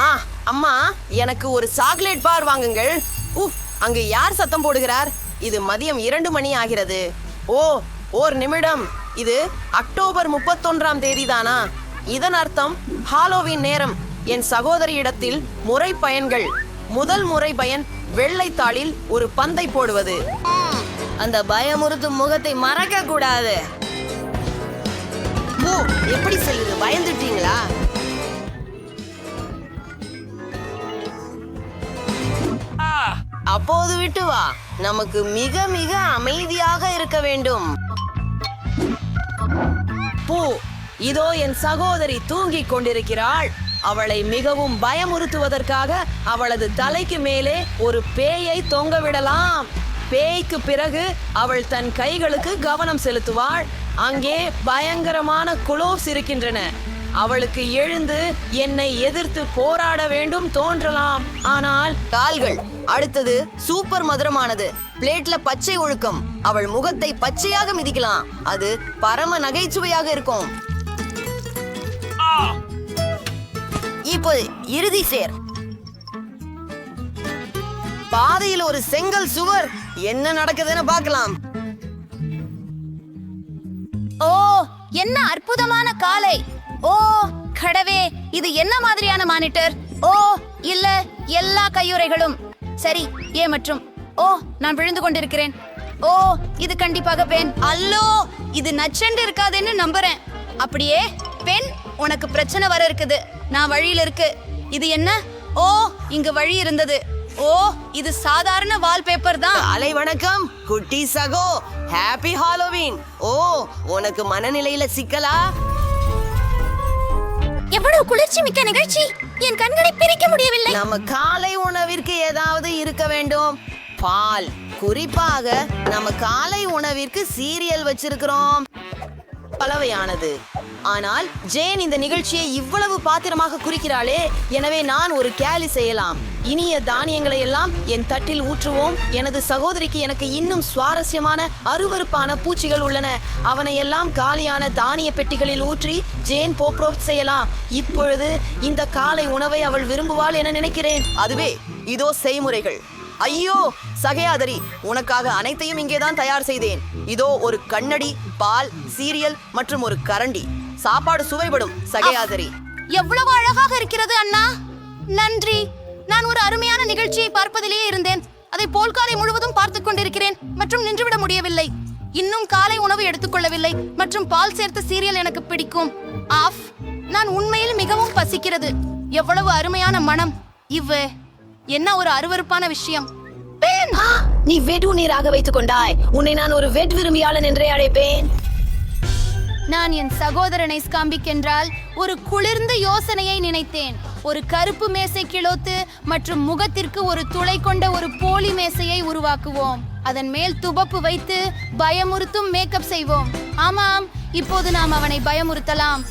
ஆ அம்மா எனக்கு ஒரு சாக்லேட் பார் வாங்குங்கள். உஃப் அங்கு யார் சத்தம் போடுகிறார்? இது மதியம் இரண்டு மணி ஆகிறது. ஓ ஓர் நிமிடம். இது அக்டோபர் முப்பத்தொன்றாம் தேதி தானா இதன் அர்த்தம் ஹாலோவின் நேரம். என் சகோதரியிடத்தில் முறை பயன்கள். முதல் முறை பயன் வெள்ளை தாளில் ஒரு பந்தை போடுவது. அந்த பயமுறுத்தும் முகத்தை மறக்க கூடாது ஓ எப்படி செய்யுது பயந்துட்டீங்களா? அப்போது விட்டு வா. நமக்கு மிக மிக அமைதியாக இருக்க வேண்டும். பூ. இதோ என் சகோதரி தூங்கிக் கொண்டிருக்கிறாள். அவளை மிகவும் பயமுறுத்துவதற்காக அவளது தலைக்கு மேலே ஒரு பேயை தொங்க விடலாம். பேய்க்கு பிறகு அவள் தன் கைகளுக்கு கவனம் செலுத்துவாள். அங்கே பயங்கரமான குளோவ்ஸ் இருக்கின்றன. அவளுக்கு எழுந்து என்னை எதிர்த்து போராட வேண்டும் தோன்றலாம். ஆனால் கால்கள் அடுத்தது சூப்பர் மதுரமானது. பிளேட்ல பச்சை ஒழுக்கம். அவள் முகத்தை பச்சையாக மிதிக்கலாம். அது பரம நகைச்சுவையாக இருக்கும். இப்போ இறுதி சேர். பாதையில் ஒரு செங்கல் சுவர். என்ன நடக்குதுன்னு பார்க்கலாம். ஓ என்ன அற்புதமான காலை. ஓ கடவே இது என்ன மாதிரியான மானிட்டர்? ஓ இல்ல எல்லா கையுறைகளும். சரி ஏ மற்றும். ஓ நான் விழுந்து கொண்டிருக்கிறேன். ஓ இது கண்டிப்பாக பெண். அல்லோ இது நச்சண்டு இருக்காதுன்னு நம்புறேன். அப்படியே பெண் உனக்கு பிரச்சனை வர இருக்குது. நான் வழியில இருக்கு. இது என்ன? ஓ இங்கு வழி இருந்தது. ஓ இது சாதாரண வால்பேப்பர் தான். அலை வணக்கம் குட்டி சகோ. ஹாப்பி ஹாலோவீன் ஓ உனக்கு மனநிலையில சிக்கலா? எவ்வளவு குளிர்ச்சி மிக்க நிகழ்ச்சி. என் கண்களை பிரிக்க முடியவில்லை. நம்ம காலை உணவிற்கு ஏதாவது இருக்க வேண்டும். பால். குறிப்பாக நம்ம காலை உணவிற்கு சீரியல் வச்சிருக்கிறோம். பலவையானது. ஆனால் ஜேன் இந்த நிகழ்ச்சியை இவ்வளவு பாத்திரமாக குறிக்கிறாளே எனவே நான் ஒரு கேலி செய்யலாம். இனிய தானியங்களை எல்லாம் என் தட்டில் ஊற்றுவோம். எனது சகோதரிக்கு எனக்கு இன்னும் சுவாரஸ்யமான அருவருப்பான பூச்சிகள் உள்ளன. அவனை எல்லாம் காலியான தானிய பெட்டிகளில் ஊற்றி ஜேன் போப்ரோப் செய்யலாம். இப்பொழுது இந்த காலை உணவை அவள் விரும்புவாள் என நினைக்கிறேன். அதுவே இதோ செய்முறைகள். ஐயோ சகையாதரி உனக்காக அனைத்தையும் இங்கேதான் தயார் செய்தேன். இதோ ஒரு கண்ணடி பால் சீரியல் மற்றும் ஒரு கரண்டி. சாப்பாடு சுவைபடும் சகையாதரி. எவ்வளவு அழகாக இருக்கிறது அண்ணா. நன்றி. நான் ஒரு அருமையான நிகழ்ச்சியை பார்ப்பதிலேயே இருந்தேன். அதை போல்காலை முழுவதும் பார்த்துக் கொண்டிருக்கிறேன். மற்றும் நின்றுவிட முடியவில்லை. இன்னும் காலை உணவு எடுத்துக்கொள்ளவில்லை மற்றும் பால் சேர்த்த சீரியல் எனக்கு பிடிக்கும். ஆஃப் நான் உண்மையில் மிகவும் பசிக்கிறது. எவ்வளவு அருமையான மனம். இவ்வு என்ன ஒரு அருவருப்பான விஷயம். நீ வெடு நீராக வைத்துக் கொண்டாய். உன்னை நான் ஒரு வெட் விரும்பியாளன் என்றே அழைப்பேன். நான் என் சகோதரனை ஸ்காம்பிக் என்றால் ஒரு குளிர்ந்த யோசனையை நினைத்தேன். ஒரு கருப்பு மேசை கிளோத்து மற்றும் முகத்திற்கு ஒரு துளை கொண்ட ஒரு போலி மேசையை உருவாக்குவோம். அதன் மேல் துபப்பு வைத்து பயமுறுத்தும் மேக்கப் செய்வோம். ஆமாம் இப்போது நாம் அவனை பயமுறுத்தலாம்.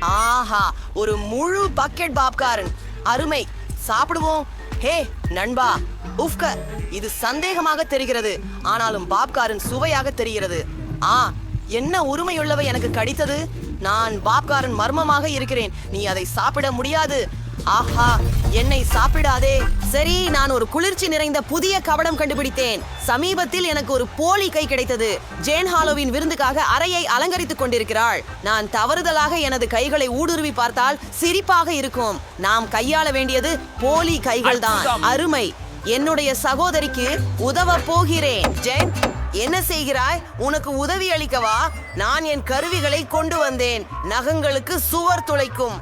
ஆஹா ஒரு முழு பக்கெட் பாப்காரன். அருமை சாப்பிடுவோம். ஹே நண்பா உஃப்க இது சந்தேகமாக தெரிகிறது. ஆனாலும் பாப்காரன் சுவையாக தெரிகிறது. ஆ என்ன உரிமையுள்ளவை எனக்கு கடித்தது? நான் பாப்காரன் மர்மமாக இருக்கிறேன். நீ அதை சாப்பிட முடியாது. ஆஹா என்னை சாப்பிடாதே. சரி நான் ஒரு குளிர்ச்சி நிறைந்த புதிய கவடம் கண்டுபிடித்தேன். சமீபத்தில் எனக்கு ஒரு போலி கை கிடைத்தது. ஜேன் ஹாலோவின் விருந்துக்காக அறையை அலங்கரித்துக் கொண்டிருக்கிறாள். நான் தவறுதலாக எனது கைகளை ஊடுருவி பார்த்தால் சிரிப்பாக இருக்கும். நாம் கையாள வேண்டியது போலி கைகள் தான் அருமை. என்னுடைய சகோதரிக்கு உதவ போகிறேன். ஜென் என்ன செய்கிறாய்? உனக்கு உதவி அளிக்கவா? நான் என் கருவிகளை கொண்டு வந்தேன். நகங்களுக்கு சுவர் துளைக்கும்.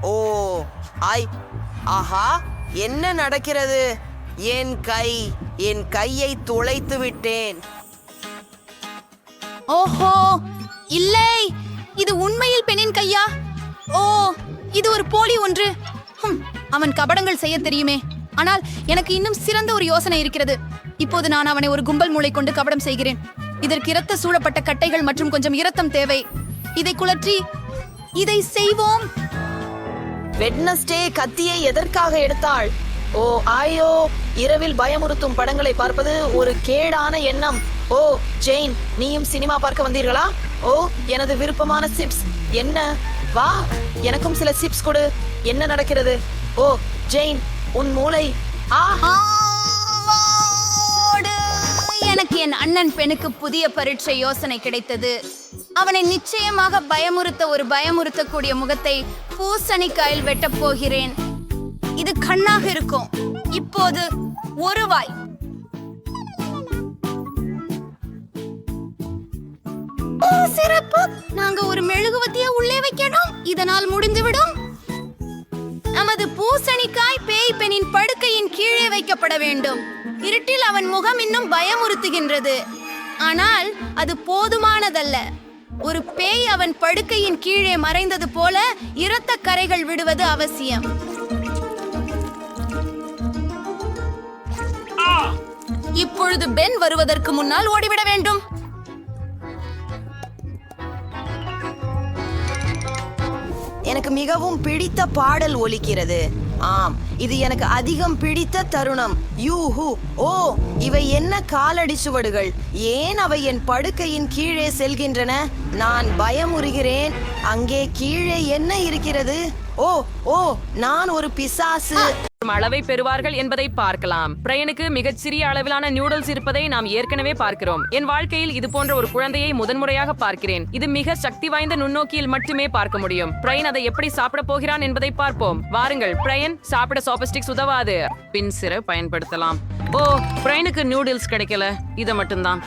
ஓ ஐ ஆஹா என்ன நடக்கிறது? என் கை என் கையை துளைத்து விட்டேன். ஓஹோ இல்லை இது உண்மையில் பெண்ணின் கையா? ஓ இது ஒரு போலி ஒன்று. அவன் கபடங்கள் செய்ய தெரியுமே. ஆனால் எனக்கு இன்னும் சிறந்த ஒரு யோசனை இருக்கிறது. இப்போது நான் அவனை ஒரு கும்பல் மூளை கொண்டு கபடம் செய்கிறேன். இதற்கு இரத்த சூழப்பட்ட கட்டைகள் மற்றும் கொஞ்சம் இரத்தம் தேவை. இதை குழற்றி இதை செய்வோம். வெட்னஸ்டே கத்தியை எதற்காக எடுத்தாள்? ஓ ஆயோ இரவில் பயமுறுத்தும் படங்களை பார்ப்பது ஒரு கேடான எண்ணம். ஓ ஜெயின் நீயும் சினிமா பார்க்க வந்தீர்களா? ஓ எனது விருப்பமான சிப்ஸ். என்ன? வா எனக்கும் சில சிப்ஸ் கொடு. என்ன நடக்கிறது? ஓ ஜெயின் உன் மூளை. ஆ. ஆவோடு! எனக்கு என் அண்ணன் பெண்ணுக்கு புதிய பரீட்சை யோசனை கிடைத்தது. அவனை நிச்சயமாக பயமுறுத்த ஒரு பயமுறுத்தக்கூடிய முகத்தை பூசணிக்காயில் வெட்டப் போகிறேன். இது கண்ணாக இருக்கும். இப்போது ஒரு வாய். சிறப்பு. நாங்க ஒரு மெழுகுவத்திய உள்ளே வைக்கணும். இதனால் முடிந்துவிடும். நமது பூசணிக்காய் பேய் பெண்ணின் படுக்கையின் கீழே வைக்கப்பட வேண்டும். இருட்டில் அவன் முகம் இன்னும் பயமுறுத்துகின்றது. ஆனால் அது போதுமானதல்ல. ஒரு பேய் அவன் படுக்கையின் கீழே மறைந்தது போல இரத்த கரைகள் விடுவது அவசியம். இப்பொழுது பென் வருவதற்கு முன்னால் ஓடிவிட வேண்டும். எனக்கு மிகவும் பிடித்த பாடல் ஒலிக்கிறது. ஆம் இது எனக்கு அதிகம் பிடித்த தருணம். யூஹூ ஓ இவை என்ன காலடி சுவடுகள்? ஏன் அவை என் படுக்கையின் கீழே செல்கின்றன? நான் பயமுறுகிறேன். அங்கே கீழே என்ன இருக்கிறது? ஓ ஓ நான் ஒரு பிசாசு. அளவை பெறுவார்கள் என்பதை பார்க்கலாம். பிரையனுக்கு மிகச் சிறிய அளவிலான நியூடல்ஸ் இருப்பதை நாம் ஏற்கனவே பார்க்கிறோம். என் வாழ்க்கையில் இது போன்ற ஒரு குழந்தையை முதன்முறையாக பார்க்கிறேன். இது மிக சக்தி வாய்ந்த நுண்ணோக்கியில் மட்டுமே பார்க்க முடியும். பிரையன் அதை எப்படி சாப்பிட போகிறான் என்பதை பார்ப்போம். வாருங்கள் பிரையன் சாப்பிட சாப்பஸ்டிக்ஸ் உதவாது. பின் சிற பயன்படுத்தலாம். ஓ பிரையனுக்கு நூடுல்ஸ் கிடைக்கல. இதை மட்டும்தான்.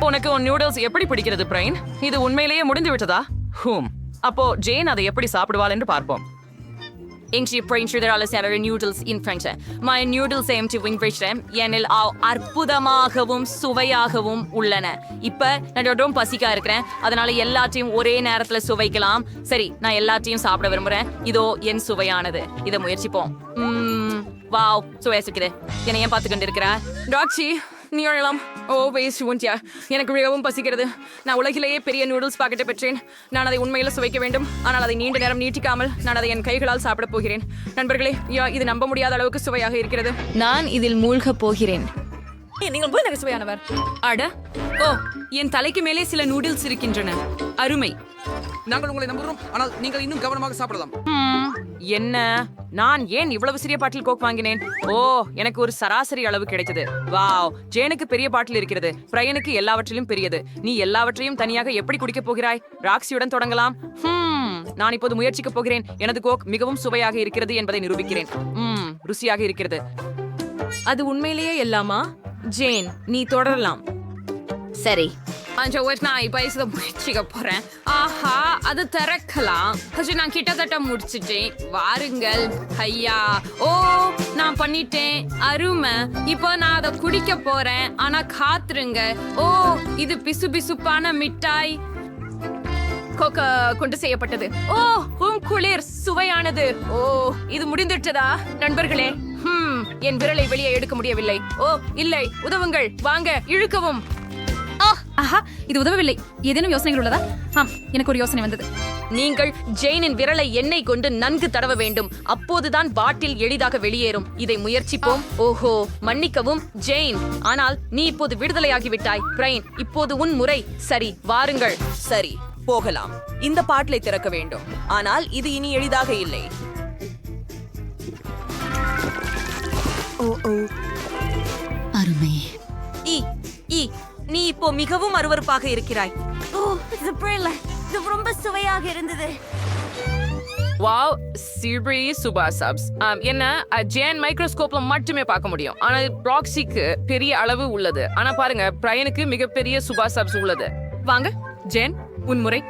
உனக்கு உன் நியூடல்ஸ் எப்படி பிடிக்கிறது பிரைன் இது உண்மையிலேயே முடிந்து விட்டதா ஹூம். அப்போ ஜேன் அதை எப்படி சாப்பிடுவாள் என்று பார்ப்போம் Ingrid Printer alla säljare noodles in Frankrike. My noodles aim to wing them. ஏனில் ஆவ் அற்புதமாகவும் சுவையாகவும் உள்ளன. இப்போ நான் ரொம்ப பசிக்கா இருக்கிறேன். அதனால எல்லாத்தையும் ஒரே நேரத்தில் சுவைக்கலாம். சரி நான் எல்லாத்தையும் சாப்பிட விரும்புகிறேன் இதோ என் சுவையானது. இதை முயற்சிப்போம். ம்ம், வாவ் சுவையாசிக்குது என்னை ஏன் பார்த்துக்கிட்டு இருக்கிற டாக்ஸி நீ எழலாம் ஓ வேஸ்ட் ஒன்றியா எனக்கு மிகவும் பசிக்கிறது. நான் உலகிலேயே பெரிய நூடுல்ஸ் பாக்கெட்டை பெற்றேன். நான் அதை உண்மையில் சுவைக்க வேண்டும். ஆனால் அதை நீண்ட நேரம் நீட்டிக்காமல் நான் அதை என் கைகளால் சாப்பிடப் போகிறேன். நண்பர்களே யா இது நம்ப முடியாத அளவுக்கு சுவையாக இருக்கிறது. நான் இதில் மூழ்க போகிறேன். நீங்கள் போய் எனக்கு சுவையானவர். அட ஓ என் தலைக்கு மேலே சில நூடுல்ஸ் இருக்கின்றன. அருமை. நாங்கள் உங்களை நம்புகிறோம். ஆனால் நீங்கள் இன்னும் கவனமாக சாப்பிடலாம். என்ன? நான் ஏன் இவ்வளவு சிறிய பாட்டில் கோக் வாங்கினேன்? ஓ எனக்கு ஒரு சராசரி அளவு கிடைத்தது வாவ் ஜேனுக்கு பெரிய பாட்டில் இருக்கிறது. பிரையனுக்கு எல்லாவற்றிலும் பெரியது. நீ எல்லாவற்றையும் தனியாக எப்படி குடிக்கப் போகிறாய்? ராக்ஸியுடன் தொடங்கலாம். ஹம், நான் இப்போது முயற்சிக்க போகிறேன். எனது கோக் மிகவும் சுவையாக இருக்கிறது என்பதை நிரூபிக்கிறேன். ம் ருசியாக இருக்கிறது. அது உண்மையிலேயே எல்லாமா? ஜேன் நீ தொடரலாம். சரி. அஞ்சு ஒரு நான் இப்போ இதை முயற்சிக்க போறேன் ஆஹா அது திறக்கலாம் கொஞ்சம் நான் கிட்டத்தட்ட முடிச்சிட்டேன் வாருங்கள் ஐயா ஓ நான் பண்ணிட்டேன் அருமை இப்போ நான் அதை குடிக்க போறேன் ஆனா காத்துருங்க ஓ இது பிசு பிசுப்பான மிட்டாய் கொக்க கொண்டு செய்யப்பட்டது ஓ உம் குளிர் சுவையானது ஓ இது முடிந்துட்டதா நண்பர்களே என் விரலை வெளியே எடுக்க முடியவில்லை ஓ இல்லை உதவுங்கள் வாங்க இழுக்கவும் ஆஹா இது உதவவில்லை. ஏதேனும் யோசனைகள் உள்ளதா? ஆம் எனக்கு ஒரு யோசனை வந்தது. நீங்கள் ஜெயினின் விரலை எண்ணெய் கொண்டு நன்கு தடவ வேண்டும். அப்போதுதான் பாட்டில் எளிதாக வெளியேறும். இதை முயற்சிப்போம். ஓஹோ மன்னிக்கவும் ஜெயின். ஆனால் நீ இப்போது விடுதலையாகிவிட்டாய். பிரைன் இப்போது உன் முறை. சரி வாருங்கள். சரி போகலாம். இந்த பாட்டிலை திறக்க வேண்டும். ஆனால் இது இனி எளிதாக இல்லை. இ இ. நீ இப்போ மிகவும் அருவருப்பாக இருக்கிறாய். ஓ இது ரொம்ப சுவையாக இருந்தது. வாவ் சிப்ரி சுபா சப்ஸ் என்ன ஜேன் மைக்ரோஸ்கோப்ல மட்டுமே பார்க்க முடியும். ஆனா ப்ராக்ஸிக்கு பெரிய அளவு உள்ளது. ஆனா பாருங்க பிரையனுக்கு மிகப்பெரிய சுபா சப்ஸ் உள்ளது. வாங்க ஜேன் உன் முறை.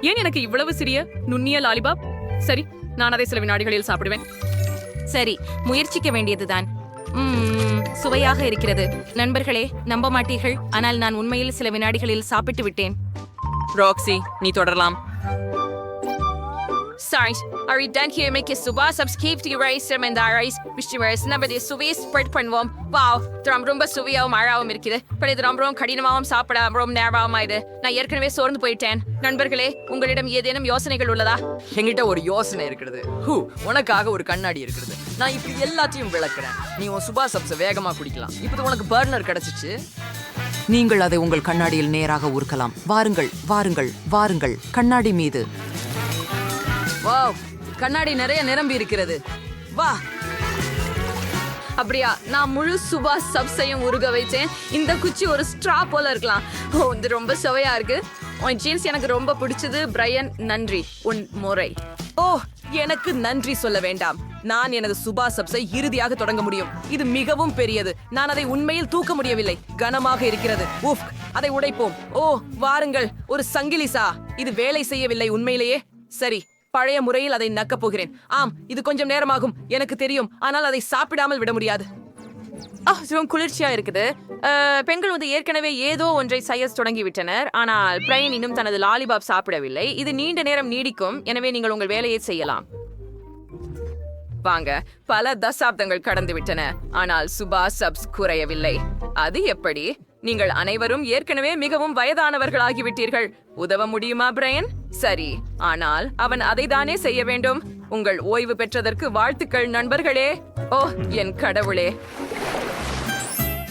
ஏன் எனக்கு இவ்வளவு சிறிய நுண்ணிய லாலிபாப் சரி நான் அதை சில வினாடிகளில் சாப்பிடுவேன். சரி முயற்சிக்க வேண்டியதுதான். சுவையாக இருக்கிறது. நண்பர்களே நம்ப மாட்டீர்கள் ஆனால் நான் உண்மையில் சில வினாடிகளில் சாப்பிட்டு விட்டேன். ராக்ஸி நீ தொடரலாம். Sorry, are you done here? Make a suba subscribe to your race and the race which you race number the suvi spread பண்ணுவோம் wow ரொம்ப ரொம்ப சுவையாவும் அழகாவும் இருக்குது பட் இது ரொம்ப ரொம்ப கடினமாகவும் சாப்பிட ரொம்ப நேரமாவும் இது நான் ஏற்கனவே சோர்ந்து போயிட்டேன். நண்பர்களே உங்களிடம் ஏதேனும் யோசனைகள் உள்ளதா? என்கிட்ட ஒரு யோசனை இருக்குது ஹூ உனக்காக ஒரு கண்ணாடி இருக்குது நான் இப்படி எல்லாத்தையும் விளக்குறேன். நீ உன் சுபா சப்ஸை வேகமா குடிக்கலாம். இப்போ உனக்கு பர்னர் கிடைச்சிச்சு. நீங்கள் அதை உங்கள் கண்ணாடியில் நேராக ஊர்க்கலாம். வாருங்கள் வாருங்கள் வாருங்கள். கண்ணாடி மீது. வாவ் கண்ணாடி நிறைய நிரம்பி இருக்கிறது. வா. அப்படியா நான் முழு சுபா சப்ஸையும் உருக வைச்சேன் இந்த குச்சி ஒரு ஸ்ட்ரா போல இருக்கலாம். ஓ இது ரொம்ப சுவையா இருக்கு. உன் ஜீன்ஸ் எனக்கு ரொம்ப பிடிச்சது. பிரையன் நன்றி. உன் முறை. ஓ எனக்கு நன்றி சொல்ல வேண்டாம். நான் எனது சுபா சப்ஸை இறுதியாக தொடங்க முடியும். இது மிகவும் பெரியது. நான் அதை உண்மையில் தூக்க முடியவில்லை. கனமாக இருக்கிறது. உஃப் அதை உடைப்போம். ஓ வாருங்கள். ஒரு சங்கிலிசா இது வேலை செய்யவில்லை உண்மையிலேயே. சரி பழைய முறையில் அதை நக்கப் போகிறேன். ஆம் இது கொஞ்சம் நேரமாகும். எனக்கு தெரியும். ஆனால் அதை சாப்பிடாமல் விட முடியாது. ரொம்ப குளிர்ச்சியா இருக்குது. அஹ், பெண்கள் வந்து ஏற்கனவே ஏதோ ஒன்றை சையஸ் தொடங்கி விட்டனர் ஆனால் பிரைன் இன்னும் தனது லாலிபாப் சாப்பிடவில்லை. இது நீண்ட நேரம் நீடிக்கும். எனவே நீங்கள் உங்கள் வேலையை செய்யலாம். வாங்க பல தசாப்தங்கள் கடந்து விட்டன. ஆனால் சுபா சப்ஸ் குறையவில்லை. அது எப்படி? நீங்கள் அனைவரும் ஏற்கனவே மிகவும் வயதானவர்களாகிவிட்டீர்கள். உதவ முடியுமா பிரையன்? சரி ஆனால் அவன் அதைதானே செய்ய வேண்டும். உங்கள் ஓய்வு பெற்றதற்கு வாழ்த்துக்கள் நண்பர்களே. ஓ என் கடவுளே.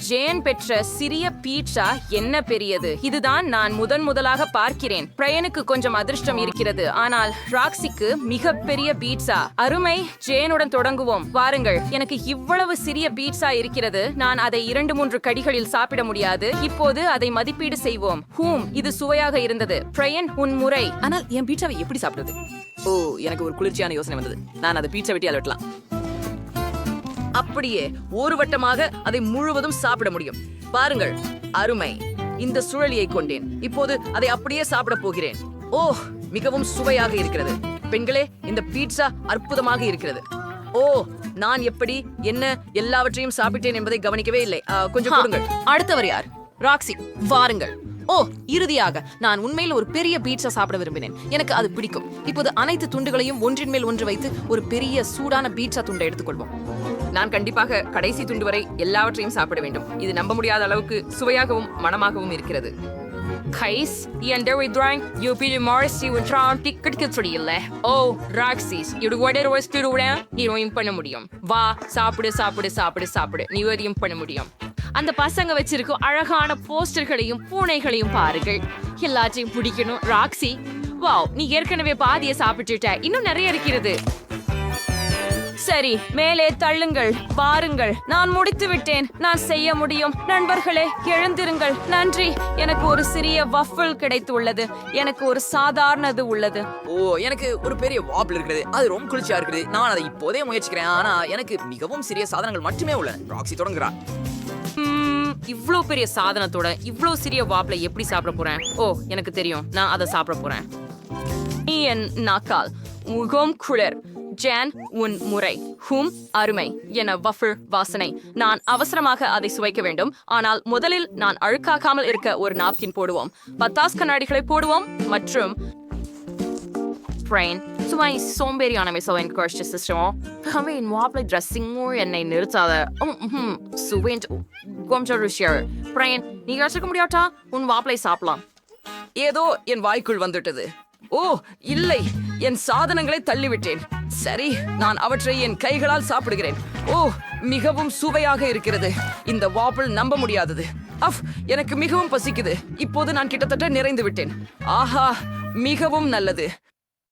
ஜேன் பெற்ற சிறிய பீட்சா என்ன பெரியது? இதுதான் நான் முதன் முதலாக பார்க்கிறேன். பிரயனுக்கு கொஞ்சம் அதிர்ஷ்டம் இருக்கிறது. ஆனால் ராக்ஸிக்கு மிகப்பெரிய பீட்சா. அருமை ஜேனுடன் தொடங்குவோம். வாருங்கள். எனக்கு இவ்வளவு சிறிய பீட்சா இருக்கிறது. நான் அதை இரண்டு மூன்று கடிகளில் சாப்பிட முடியாது. இப்போது அதை மதிப்பீடு செய்வோம். ஹூம் இது சுவையாக இருந்தது. பிரயன் உன் முறை. ஆனால் என் பீட்சாவை எப்படி சாப்பிடுறது? ஓ எனக்கு ஒரு குளிர்ச்சியான யோசனை வந்தது. நான் அதை பீட்சா வெட்டி வெட்டலாம் அப்படியே ஒரு வட்டமாக அதை முழுவதும் சாப்பிட முடியும். பாருங்கள் அருமை. இந்த சுழலியை கொண்டேன். இப்போது அதை அப்படியே சாப்பிட போகிறேன். ஓ மிகவும் சுவையாக இருக்கிறது. பெண்களே இந்த பீட்சா அற்புதமாக இருக்கிறது. ஓ நான் எப்படி என்ன எல்லாவற்றையும் சாப்பிட்டேன் என்பதை கவனிக்கவே இல்லை. கொஞ்சம் அடுத்தவர் யார்? ராக்ஸி வாருங்கள். ஓ இறுதியாக. நான் உண்மையில் ஒரு பெரிய பீட்சா சாப்பிட விரும்பினேன். எனக்கு அது பிடிக்கும். இப்போது அனைத்து துண்டுகளையும் ஒன்றின் மேல் ஒன்று வைத்து ஒரு பெரிய சூடான பீட்சா துண்டை எடுத்துக்கொள்வோம். நான் கண்டிப்பாக கடைசி துண்டு வரை எல்லாவற்றையும் சாப்பிட வேண்டும். இது நம்ப முடியாத அளவுக்கு சுவையாகவும் மனமாகவும் இருக்கிறது. கைஸ் என் டெரி டிராயிங் யூ பி மாரசி உன் டிக்கெட் கிச்சடி இல்ல ஓ ராக்ஸிஸ் இது உடனே வச்சுடுவேன் நீ எதுவும் பண்ண முடியும் வா சாப்பிடு சாப்பிடு சாப்பிடு சாப்பிடு நீ எதையும் பண்ண முடியும் அந்த பசங்க வச்சிருக்கும் அழகான போஸ்டர்களையும் பூனைகளையும் பாருங்கள். எல்லாத்தையும் பிடிக்கணும் ராக்ஸி. வாவ் நீ ஏற்கனவே பாதியை சாப்பிட்டுட்ட. இன்னும் நிறைய இருக்கிறது. சரி மேலே தள்ளுங்கள் பாருங்கள் நான் முடித்து விட்டேன். நான் செய்ய முடியும். நண்பர்களே எழுந்திருங்கள். நன்றி. எனக்கு ஒரு சிறிய வஃபிள் கிடைத்துள்ளது. எனக்கு ஒரு சாதாரணது உள்ளது. ஓ எனக்கு ஒரு பெரிய வாப்பிள் இருக்கிறது. அது ரொம்ப குளிர்ச்சியா இருக்குது. நான் அதை இப்போதே முயற்சிக்கிறேன். ஆனா எனக்கு மிகவும் சிறிய சாதனங்கள் மட்டுமே உள்ளன. ராக்ஸி தொடங்குறா. இவ்வளோ இவ்ளோ பெரிய சாதனத்தோட இவ்ளோ சிறிய வாப்ல எப்படி சாப்பிட போறேன்? ஓ எனக்கு தெரியும். நான் அதை சாப்பிட போறேன். நீ என் நாக்கால் முகம் குளிர். ஜான் உன் முறை. ஹும் அருமை. என வஃபிள் வாசனை. நான் அவசரமாக அதை சுவைக்க வேண்டும். ஆனால் முதலில் நான் அழுக்காக்காமல் இருக்க ஒரு நாப்கின் போடுவோம். பத்தாஸ் கண்ணாடிகளை போடுவோம் மற்றும் பிரெயின் சும்மா சோம்பேறியானவை சோ எனக்கு குறைச்ச சிஸ்டம் அவன் வாப்லை ட்ரெஸ்ஸிங்கும் என்னை நிறுத்தாத. சுவேண்ட் கொஞ்சம் ருஷியர் பிரெயின் நீ யோசிக்க முடியாட்டா? உன் வாப்ளை சாப்பிடலாம். ஏதோ என் வாய்க்குள் வந்துட்டது. ஓ இல்லை. என் சாதனங்களை தள்ளிவிட்டேன். சரி நான் அவற்றை என் கைகளால் சாப்பிடுகிறேன். ஓ மிகவும் சுவையாக இருக்கிறது. இந்த வாப்பிள் நம்ப முடியாதது. அஃப் எனக்கு மிகவும் பசிக்குது. இப்போது நான் கிட்டத்தட்ட நிறைந்து விட்டேன். ஆஹா மிகவும் நல்லது.